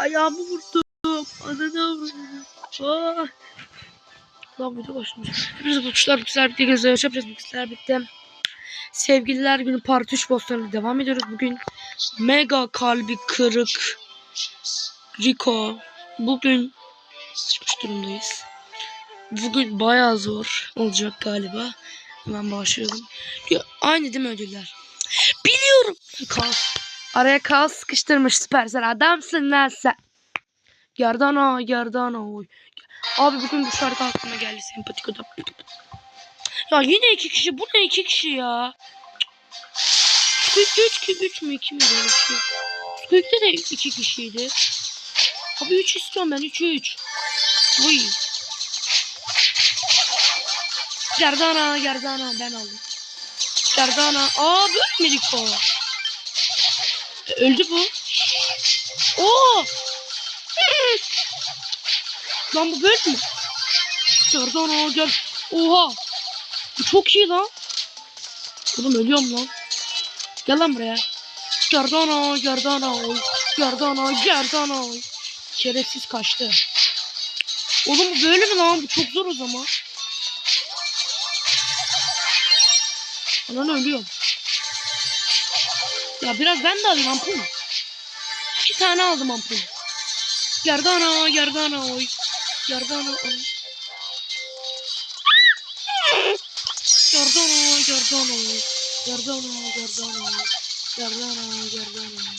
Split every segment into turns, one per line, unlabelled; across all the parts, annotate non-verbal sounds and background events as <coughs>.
ayağımı vurdum. Ananı avradım. Ah. Lan video başlamış. Hepinize bu tuşlar güzel birlikte gözler. Bu tuşlar birlikte. Sevgililer günü part 3 bosslarına devam ediyoruz. Bugün mega kalbi kırık Rico. Bugün sıçmış durumdayız. Bugün bayağı zor olacak galiba. Hemen başlayalım. Ya, aynı değil mi ödüller? Biliyorum. Kaos. Araya kaos sıkıştırmış Süpersel. Adamsın lan sen. Gerdana, gerdana. Oy. Abi bugün bu şarkı aklıma geldi sempatik adam. Ya yine iki kişi. Bu ne iki kişi ya? Squeak'te üç, ki, üç mü iki mi böyle şey? Squeak'te de iki kişiydi. Abi üç istiyorum ben. Üç üç. Uy. Gerdana, gerdana ben aldım. Gerdana. Aa bölmedik o. Öldü bu. Oo. Lan bu böyle mi? Gerdana gel. Oha. Bu çok iyi lan. Oğlum ölüyorum lan. Gel lan buraya. Oy. Gerdana, gerdana oy. Şerefsiz kaçtı. Oğlum bu böyle mi lan? Bu çok zor o zaman. Lan ölüyorum. Ya biraz ben de alayım ampul. İki tane aldım ampul. Gerdana, gerdana oy. Gerdana oy. Gerdana, gerdana oy. Gerdana, gerdana oy. Gerdana, gerdana oy.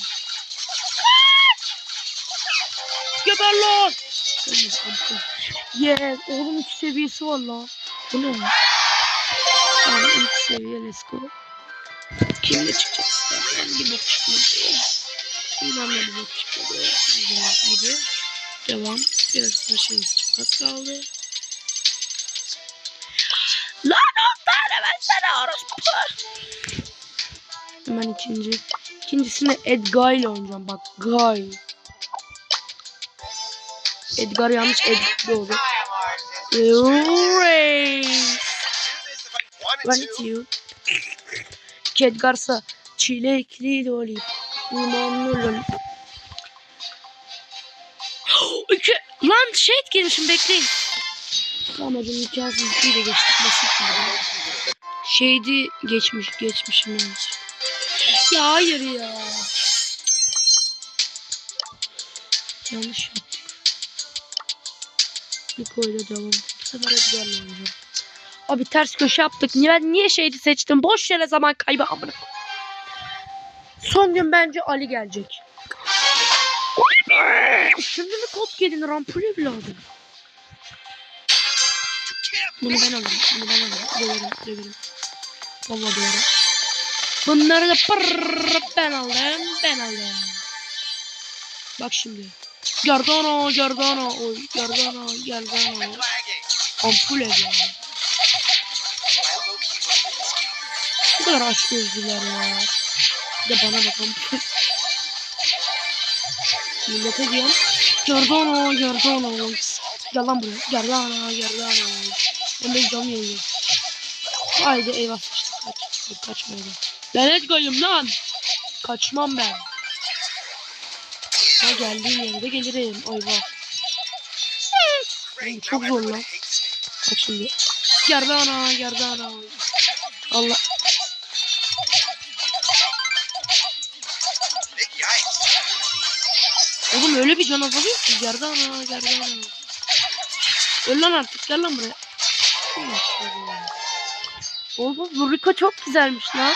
Geber lan! Yes, oğlum 3 seviyesi var lan. Bu ne? Tamam ilk seviye let's go. Kimle çıkacağız? Ben bir bok çıkmadı. Bundan da bir bok çıkmadı. Bildiğiniz gibi. Devam. Yarısına şeyimiz çok az kaldı. Lan on tane ben sana orospu. Hemen ikinci. İkincisini Edgar ile oynayacağım. Bak Guy. Edgar yanlış Edgar oldu. Race. Run it you. Kedgarsa çilekli loli. Limonlu loli. <gasps> İki. Lan şey etkilemişim bekleyin. Tamam hocam imkansız ikiyi de geçtik basit gibi. Şeydi geçmiş geçmişim yanlış. Ya hayır ya. Yanlış yaptık. Niko'yla devam. Bu sefer Edgar'la oynayacağım. Abi ters köşe yaptık. Niye ben niye şeydi seçtim? Boş yere zaman kaybı amına. Son gün bence Ali gelecek. Şimdi mi kop yedin rampul evladım? Bunu ben alırım. Bunu ben alırım. Döverim. Döverim. Valla döverim. Bunları da pırrrr ben aldım. Ben aldım. Bak şimdi. Gardana, gardana, oy, gardana, gardana. Ampul evladım. Ne kadar aşk gözlüler ya. Bir de bana bakalım. <laughs> Millete diyorum. Gerdana, gerdana. Gel lan buraya. Gerdana, gerdana. Ben de cam yayıyor. Haydi eyvah. Kaç. Kaçmayalım. Lanet koyayım lan. Kaçmam ben. Ha geldiğim yere de gelirim. Eyvah. Çok zor lan. Şimdi. Gerdana, gerdana. Allah. Bir can azalıyor ki. Gerdana, gerdana. Öl lan artık. Gel lan buraya. Oğlum bu Rico çok güzelmiş lan.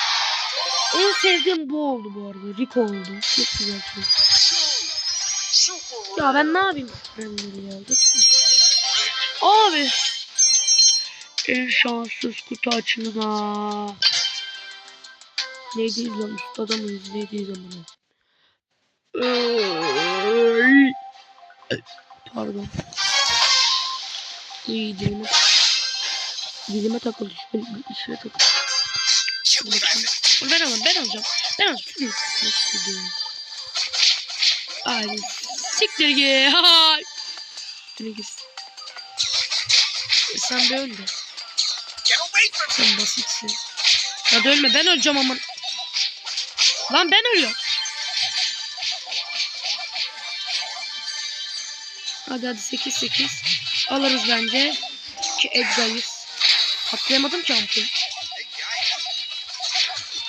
En sevdiğim bu oldu bu arada. Rico oldu. Çok güzel şey. Ya ben ne yapayım? Ben nereye aldım? Abi. En şanssız kutu açılma. Neydi lan ustada mıyız? Neydi zaman? Pardon. İyi dilime, dilime takıldı. Şöyle bir işe takıldı. Ben alayım, ben alacağım. Ben alacağım. Ay, siktir git. Üstüne gitsin. E sen de öl de. Sen basitsin. Ya ölme ben öleceğim ama. Lan ben ölüyorum. Hadi hadi 8 8. Alırız bence. Ki Edgar'ız. Atlayamadım ki ampul.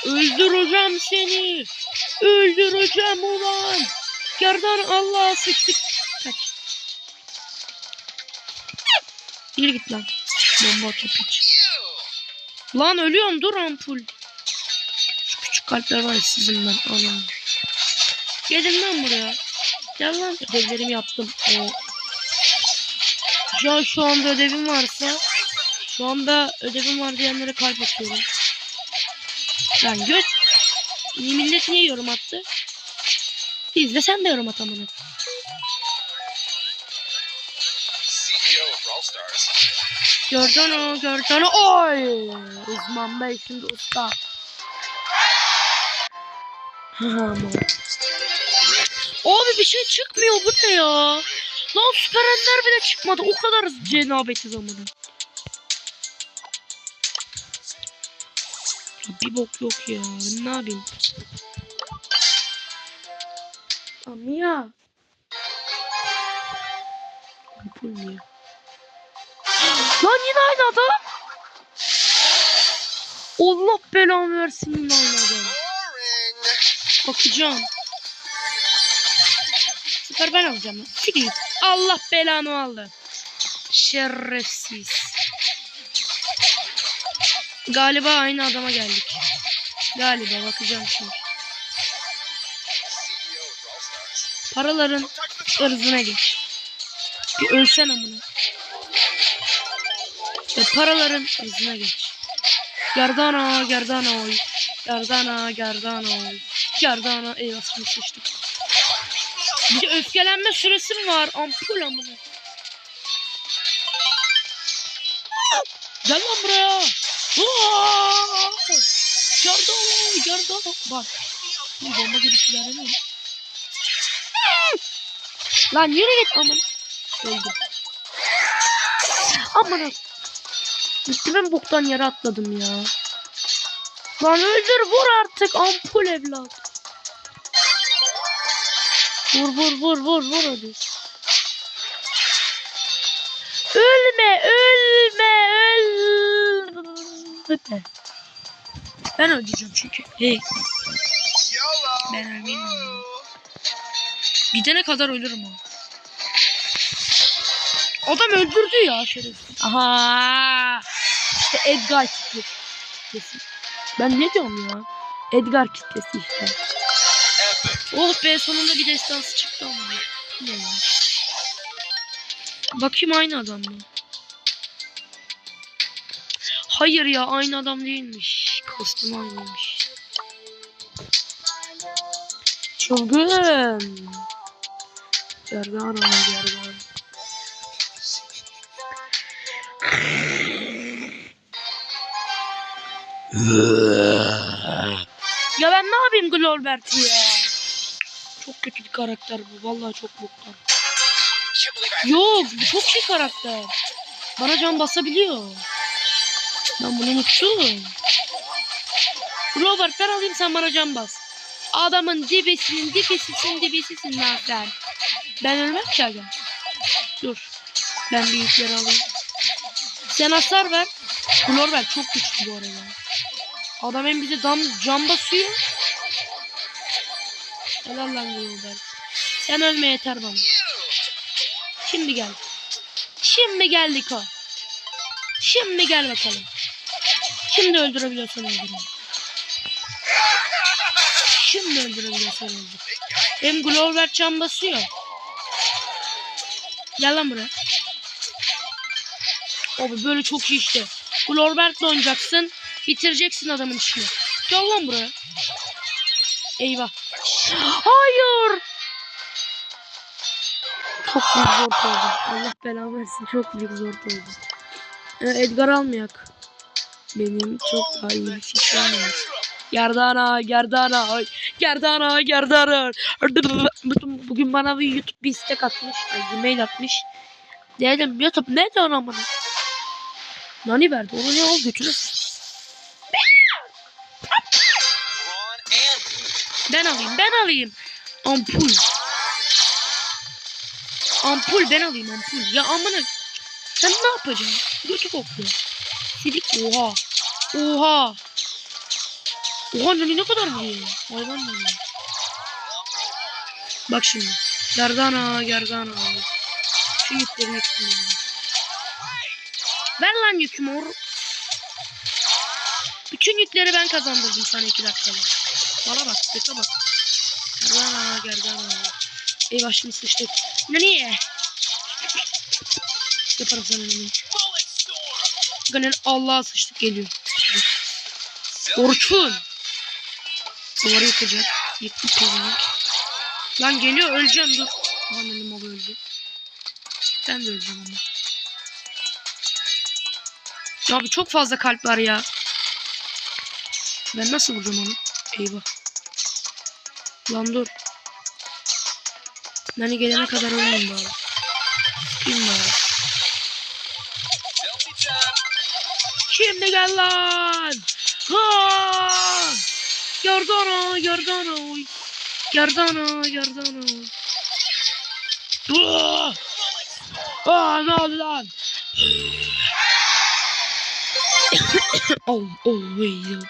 Öldüreceğim seni. Öldüreceğim ulan. Gerdan Allah sıçtık. Kaç. Yürü git lan. Bomba piç. Lan ölüyorum dur ampul. Şu küçük kalpler var sizin ben anam. Gelin lan buraya. Gel lan. Ödevlerimi yaptım. Oo. Ya şu anda ödevim varsa şu anda ödevim var diyenlere kalp atıyorum. Lan göt. Millet niye yorum attı? Biz de sen de yorum at amına.
Stars.
Gördün o gördün o. Oy. Uzman Bey şimdi usta. Abi bir şey çıkmıyor bu ne ya? Lan süper ender bile çıkmadı. O kadar cenabetiz amına. Ya Bir bok yok ya. Ben ne yapayım? Amiya. Ampul niye? Lan yine aynı adam. Allah belamı versin yine aynı adam. Bakacağım. Süper ben alacağım. Siktir git. Allah belanı aldı. Şerefsiz. Galiba aynı adama geldik. Galiba bakacağım şimdi. Paraların ırzına geç. Bir ölsen amına. Ve paraların ırzına geç. Gerdana, gerdana oy. Gerdana, gerdana oy. Gerdana, eyvah sıçtık. Bir de öfkelenme süresi mi var? Ampul amına. Gel lan buraya. Aa! Gerdana, gerdana. Bak. Bir bomba girişiler ne? Lan yürü git aman. Öldüm. Aman. Gitti boktan yere atladım ya. Lan öldür vur artık ampul evlat. Vur vur vur vur vur hadi. Ölme ölme ölme. Ben öldüreceğim çünkü. Hey. Ben ölmeyeyim gidene kadar ölürüm o. Adam öldürdü ya şerefsiz. Aha. İşte Edgar kitlesi. Ben ne diyorum ya? Edgar kitlesi işte. Oh be sonunda bir destansı çıktı ama. Ya? Bakayım aynı adam mı? Hayır ya aynı adam değilmiş. Kostüm aynıymış. Çılgın. Gerdan ama gerdan. Ya ben ne yapayım Glorbert'i ya? Çok kötü bir karakter bu. Vallahi çok boktan. Yok bu çok şey karakter. Bana can basabiliyor. Ben bunu unuttum. Robert ben alayım sen bana can bas. Adamın dibesinin dibesisin dibesisin lan. Ben ölmem ki aga. Dur. Ben büyükleri alayım. Sen hasar ver. Robert çok güçlü bu arada. Adam hem bize dam, can basıyor. Helal lan Robert. Sen ölme yeter bana. Şimdi gel. Şimdi geldik o. Şimdi gel bakalım. Şimdi öldürebiliyorsan öldür. Şimdi öldürebiliyorsan öldür. Hem Glover can basıyor. Gel lan buraya. Abi böyle çok iyi işte. Glorbert'le oynayacaksın. Bitireceksin adamın işini. Gel lan buraya. Eyvah. Hayır. Çok büyük zor oldu. Allah belamı versin. Çok büyük zor oldu. Ee, Edgar almayak. Benim çok daha iyi bir şey var. Gerdana, Gerdana, ay, Gerdana, Gerdana. Bugün bana bir YouTube bir istek atmış, ay, mail atmış. Dedim YouTube ne diyorsun amına? Nani verdi, onu ne al götürür. Ben alayım, ben alayım. Ampul. Ampul ben alayım ampul. Ya amına. Sen ne yapacaksın? Götü kokluyor. Sidik. Oha. Oha. Oha ne, ne kadar vuruyor? Hayvan mı? Bak şimdi. Gerdana gerdana. Şu yükleri ben. Ver lan yükümü. Bütün yükleri ben kazandırdım sana iki dakikada. Bana bak, göte bak. Gerdana gerdana. Eyvah şimdi sıçtık. Ne niye? Yaparım sana
storm.
Gönül Allah'a sıçtık geliyor. Orçun. Duvarı yıkacak. Yıktı pezevenk. Lan geliyor öleceğim dur. Aman elim ol öldü. Ben de öleceğim ama. Ya abi çok fazla kalp var ya. Ben nasıl vuracağım onu? Eyvah. Lan dur. Nani gelene kadar ölmeyeyim bari.
Time.
Şimdi gel lan. Ha! Gerdana, gerdana. Gerdana, gerdana. Aa! Aa, ne oldu lan? <coughs> oh, oh, wait,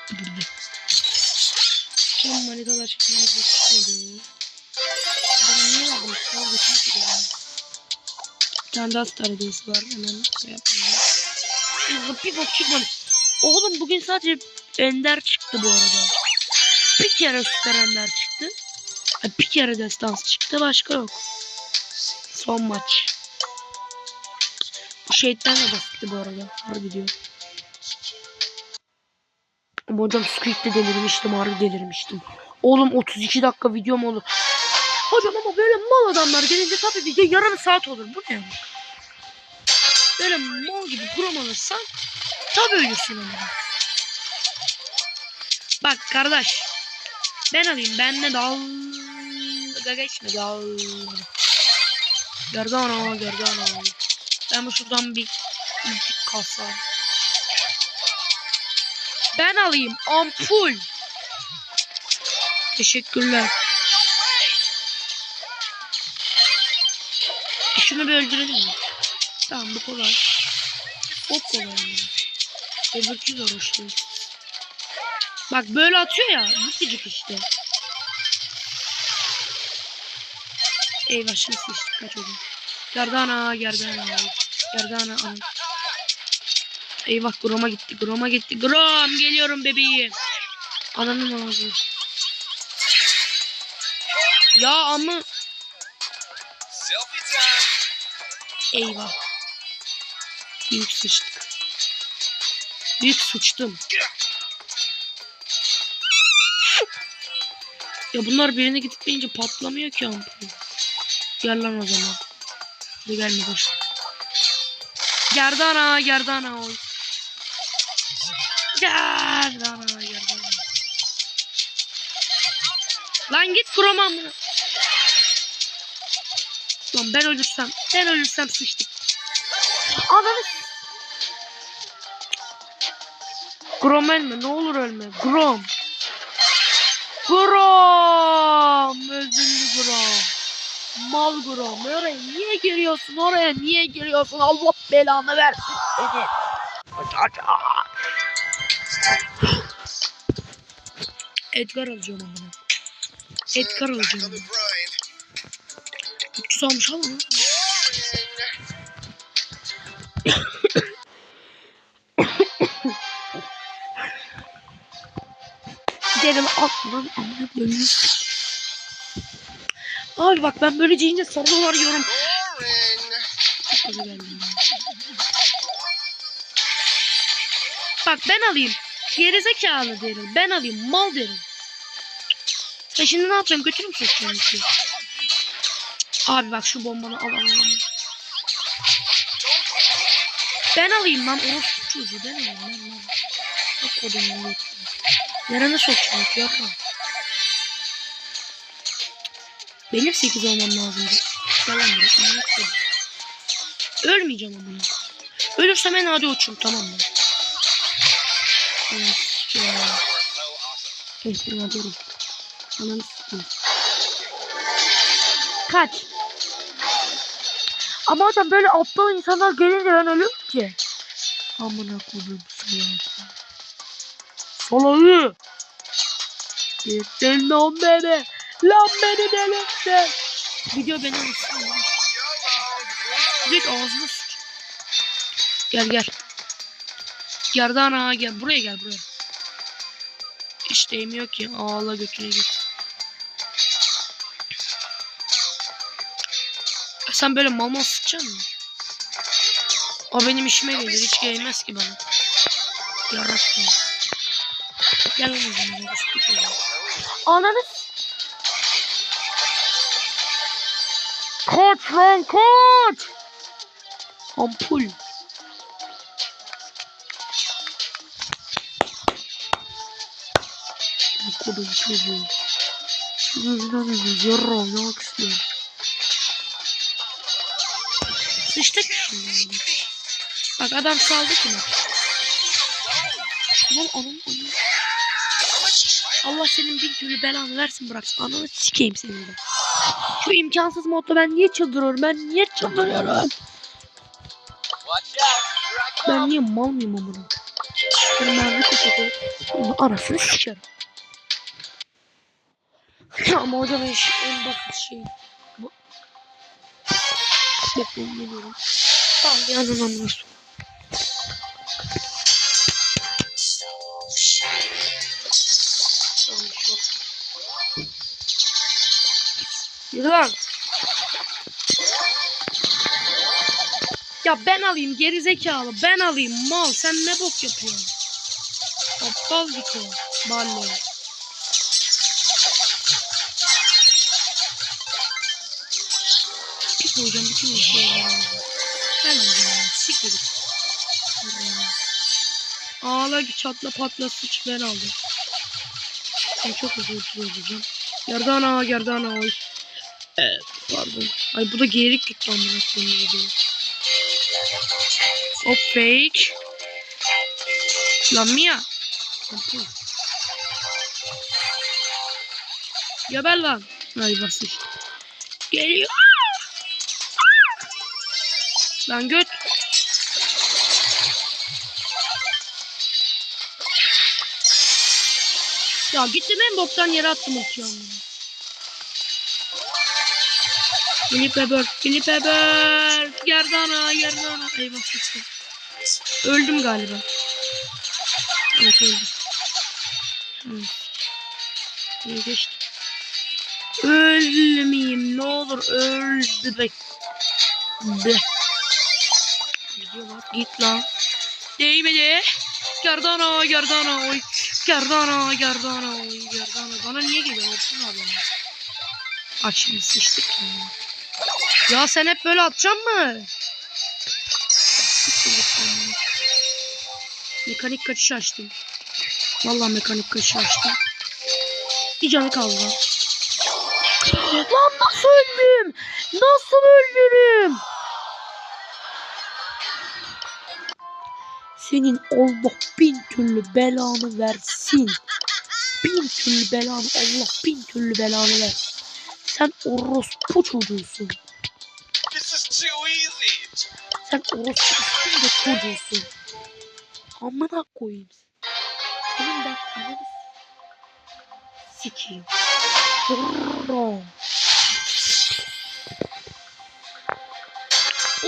Şimdi manitalar çıkmamız da çıkmadı. Ben niye aldım? Al götürmek üzere. Bir tane daha star hediyesi var. Hemen şey yapmayalım. Oğlum bir bok çıkmadı. Oğlum bugün sadece Ender çıktı bu arada. Bir kere Süper Ender çıktı. Bir kere Destans çıktı başka yok. Son maç. Bu şeyden de basitti bu arada. Harbi diyor. Ama hocam Squid'de delirmiştim harbi delirmiştim. Oğlum 32 dakika videom olur. Hocam ama böyle mal adamlar gelince tabii video yarım saat olur. Bu ne? Böyle mal gibi kuram alırsan tabii ölürsün ama. Bak kardeş. Ben alayım. Ben ne dal. Gaga içme dal. Gerdana gerdana. Ben bu şuradan bir ilk kasa. Ben alayım. Ampul. Teşekkürler. Şunu bir öldürelim mi? Tamam bu kolay. Çok kolay. Öbürkü zor işte. Bak böyle atıyor ya. Gıcık işte. Eyvah şimdi sıçtık kaç oldu. Gerdana gerdana. Gerdana ana. Eyvah Grom'a gitti. Grom'a gitti. Grom geliyorum bebeğim. Ananın ağzı. Ya ama eyvah. Büyük sıçtık. Büyük sıçtım. Ya bunlar birine gitmeyince patlamıyor ki ampul. Gel lan o zaman. De gelme boş. Gerdana gerdana oy. Gerdana. Lan git kurama mı? Lan ben ölürsem, ben ölürsem sıçtık. Ananı Grom ölme ne olur ölme. Grom. Grom. Özürlü Grom. Mal Grom. Oraya niye giriyorsun? Oraya niye giriyorsun? Allah belanı versin seni. Edgar alacağım onu. Edgar alacağım
on
onu.
the grind.
300 almış ama. Gidelim atlan amına koyayım. Abi bak ben böyle deyince sarılar yorum.
Boring.
Gaza geldim ya. Bak ben alayım. Gerizekalı derim. Ben alayım. Mal derim. Sen şimdi ne yapacağım? Götürür mü sokacağım ki? Abi bak şu bombanı al al al. Ben alayım lan. Orospu çocuğu. Ben alayım lan lan. Bak o da ne Nereye sokacağım? Yapma. Benim 8 olmam lazım. Gel lan buraya. Amına koyayım. Ölmeyeceğim ama. Ölürsem en hadi uçum tamam mı? Evet. Ya. Kesin hadi oğlum. Ananı sikeyim. Kaç. Ama hocam böyle aptal insanlar gelince ben ölüyorum ki. Amına koydum salak. Salağı. Gittin lan beni. Lan beni delirttin. Video beni ısırıyor. Git ağzını sıç. Gel gel. Gerdana gel. Buraya gel buraya. Hiç değmiyor ki. Ağla götüne git. Sen böyle mama sıçacaksın mı? O benim işime gelir. Hiç gelmez ki bana. Yarabbim. Gel lan çocuğu. Ananı Kaç lan kaç! Ampul. Bu kodum çocuğu. Yüzünden yüzü yarra oynamak istiyorum. Şimdi. Bak adam saldı ki. Lan anam anam. Allah senin bir türlü belanı versin bırak. Ananı sikeyim senin de. Şu imkansız modda ben niye çıldırıyorum? Ben niye çıldırıyorum? Ben niye mal mıyım amına? Ben mermi kapatı. Onu arasını sikerim. <laughs> Ama hocam en basit şey. Bekleyin geliyorum. Tamam bir yok. Yürü lan. Ya ben alayım geri zekalı. Ben alayım mal. Sen ne bok yapıyorsun? Aptal bir o. Hocam bütün işleri. Ben alacağım ya. Siktir git. Ağla çatla patla sıç ben aldım. Ben çok hızlı hocam. Yerden ağa yerden ağa. Evet, pardon. Ay bu da gerik gitti amına koyayım. Hop fake. Lan Mia. Geber lan. Ay bas işte. Geliyor. Lan göt. Ya gittim en boktan yere attım amına. Philip Eber, Philip Eber. Gerdana, Gerdana. Eyvah sıçtım. Öldüm galiba. Evet öldüm. Evet. Buraya geçtim. Ölmeyeyim ne olur öldü be. Be. Gidiyor lan. Git lan. Değmedi. Gerdana, Gerdana, oy. Gerdana, Gerdana, oy. Gerdana. Bana niye geliyor? Orsun abi. Aç şimdi sıçtık. ya. Ya sen hep böyle atacaksın mı? Mekanik kaçış açtım. Vallahi mekanik kaçış açtım. Bir canı kaldı lan. Nasıl öldüm? Nasıl öldürüm? Senin Allah bin türlü belanı versin. Bin türlü belanı Allah bin türlü belanı versin. Sen orospu çocuğusun.
This is too easy.
Sen orospu üstünde çocuğusun. Amına koyayım. Senin ben ananı sikeyim. Yarram.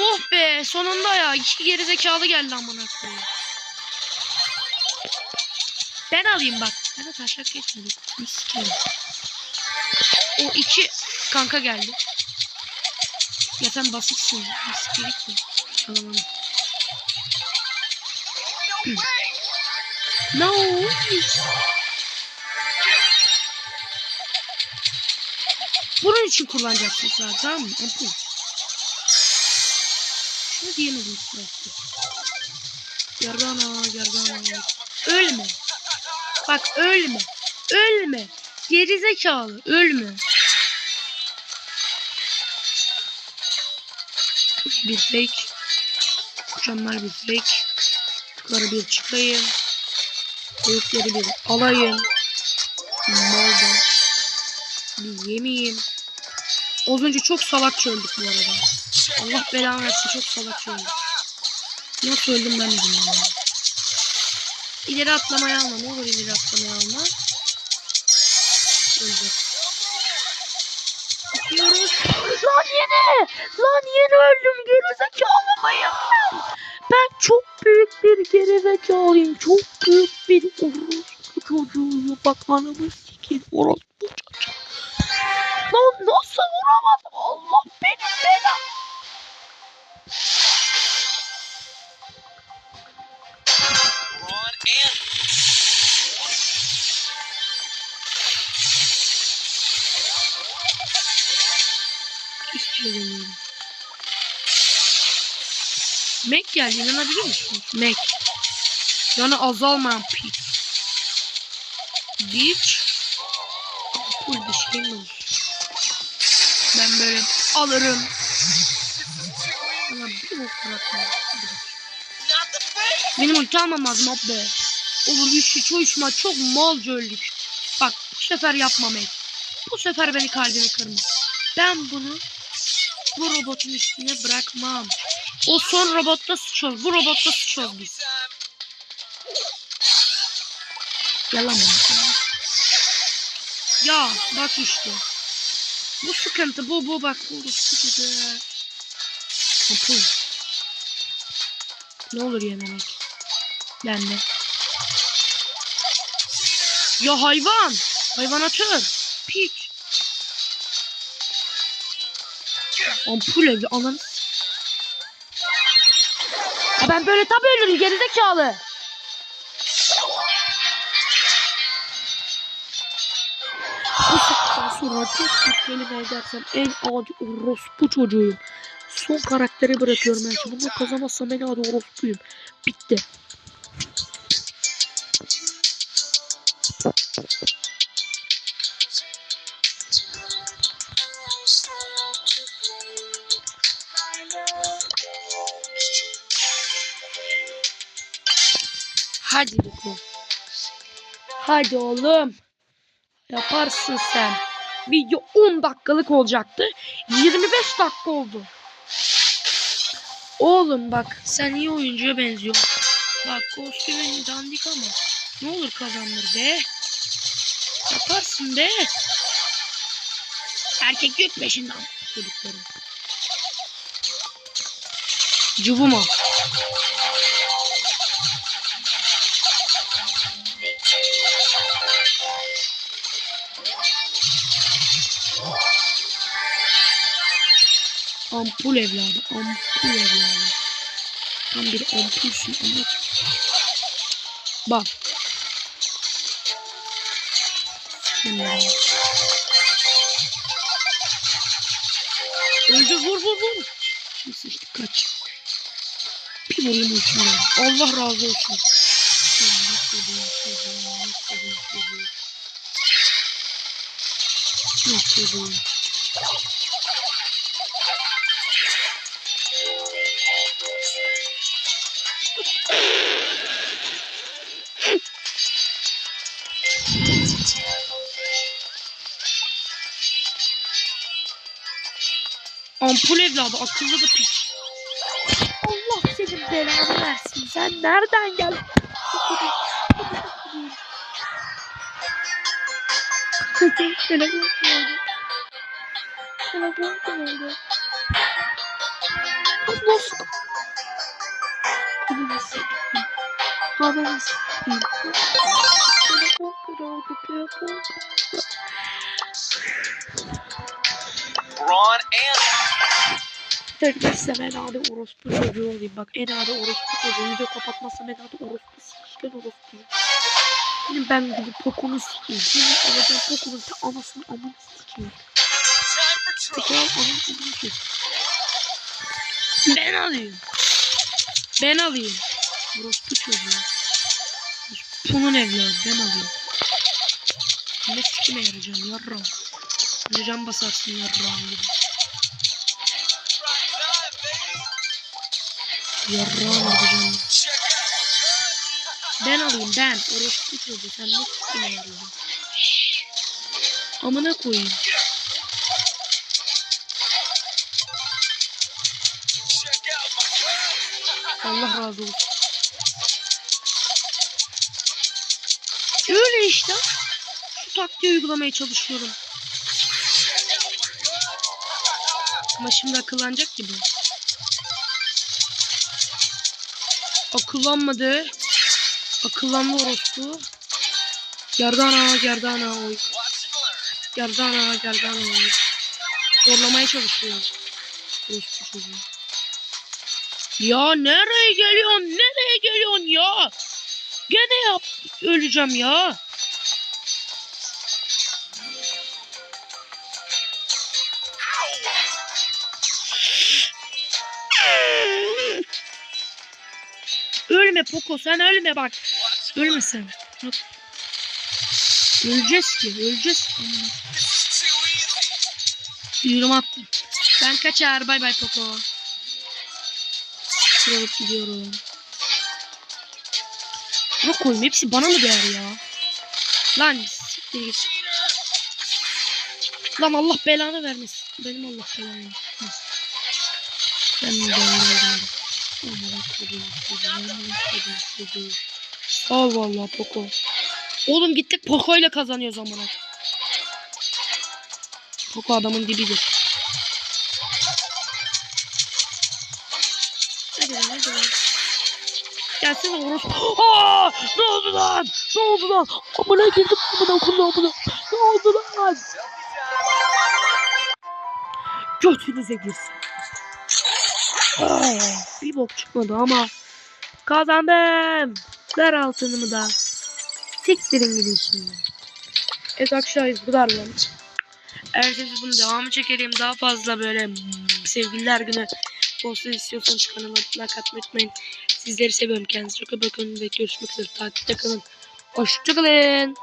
Oh be sonunda ya iki gerizekalı geldi amına koyayım. Ben alayım bak. Ben de taşak geçmedim. Sikerim. O iki kanka geldi. Ya sen basitsin. Bir sikerik mi? Tamam. No. Bunun için kullanacaksın zaten tamam mı? Ampul. Şunu diyemedim sürekli. Gerdana, gerdana. Ölme. Bak ölme. Ölme. Gerizekalı. Ölme. Bir fake. Mükemmel bir fake. Yukarı bir çıkayım. Büyükleri bir alayım. Malda. Bir yemeyeyim. Az önce çok salakça öldük bu arada. Allah belanı versin çok salakça öldük. Nasıl öldüm ben de bilmiyorum. İleri atlamayı alma. Ne olur ileri atlamayı alma. Öldü. Gidiyoruz. Lan yine. Lan yine öldüm. Gerizekalı mıyım ben? Çok büyük bir gerizekalıyım. Çok büyük bir orospu çocuğuyum. Bak anamı sikeyim. Orospu Mac. Yani azalmayan pik. Beach. Full bir şey mi? Ben böyle alırım. Ama bir bok bırakmam. Benim ulti almam lazım abi. Olur bir şey çoğuşma çok malca öldük. Bak bu sefer yapmam Mac. Bu sefer beni kalbimi kırma. Ben bunu bu robotun üstüne bırakmam. O son robotta sıçıyoruz. Bu robotta sıçıyoruz biz. Yalan? Ya bak işte. Bu sıkıntı bu bu bak bu sıkıntı. Kapı. Ne olur yememek. Ben de. Ya hayvan. Hayvan atır. Piç. Ampul evli ananı. Ben böyle tabi ölürüm gerizekalı. Sonra tek bir kelime edersem en adi orospu çocuğuyum. Son karakteri bırakıyorum ben şimdi. Bunu kazanmazsam en adi orospuyum. Bitti. Hadi bakalım. Hadi oğlum. Yaparsın sen. Video 10 dakikalık olacaktı. 25 dakika oldu. Oğlum bak sen iyi oyuncuya benziyorsun. Bak kostümün dandik ama ne olur kazandır be. Yaparsın be. Erkek yok peşinden çocuklarım. Cıvıma. Ampul evladı. Ampul evladı. Tam bir ampulsün ama. Bak. Bismillah. Öldü vur vur vur. Şimdi sıçtık kaç. Bir vurayım uçuyorum. Allah razı olsun. Yok koyayım. Ampul evladı akıllı da piç. Allah senin belanı versin. Sen nereden geldin? Telefon geldi. Telefon? Ananı sikeyim. Ananı sikeyim. Telefon kırıldı. Telefon
Ron and
Herkese ben adi orospu çocuğu olayım. Bak en adi orospu çocuğu. Video kapatmazsam en adi orospu sikişken orospuyum. Benim ben gibi pokunu sikeyim. Senin alacağın pokunun ta anasını amını sikeyim. Tekrar amını sikeyim. Ben alayım. Ben alayım. Orospu çocuğu. Bunun evladı ben alayım. Ne sikime yarayacağım yarram. Can basarsın yarram gibi. Yarrağım alacağım. Ben alayım ben. Orospu çocuğu sen ne kime? Amına koyayım. Allah razı olsun. Öyle işte. Şu taktiği uygulamaya çalışıyorum. Ama şimdi akıllanacak gibi. Akıllanmadı. Akıllandı orospu. Gerdana, gerdana oy. Gerdana, gerdana oy. Zorlamaya çalışıyor. Orospu çocuğu. Ya nereye geliyorsun? Nereye geliyorsun ya? Gene yap. Öleceğim ya. Ölme Poco sen ölme bak. Ölme sen. Bak. Öleceğiz ki öleceğiz. Yürüm attım. Ben kaçar. Bay bay Poco. Sıralıp gidiyorum. Bak koyayım hepsi bana mı değer ya? Lan siktir git. Lan Allah belanı vermesin. Benim Allah belanı vermesin. Ben de öldüm. Al vallahi Poco. Oğlum gittik Poco ile kazanıyoruz amına. Poco adamın dibidir. Hadi lan lan. Gelsene orospu. Aa! Ne oldu lan? Ne oldu lan? Amına girdim amına kullu amına. Ne oldu lan? Götünüze girsin. Bir bok çıkmadı ama kazandım. Ver altınımı da. Siktirin gidin şimdi. Evet arkadaşlar bu kadar. Eğer siz bunun devamı çekelim daha fazla böyle sevgililer günü posta istiyorsanız kanalıma like atmayı unutmayın. Sizleri seviyorum. Kendinize çok iyi bakın ve görüşmek üzere. Takipte kalın. Hoşçakalın.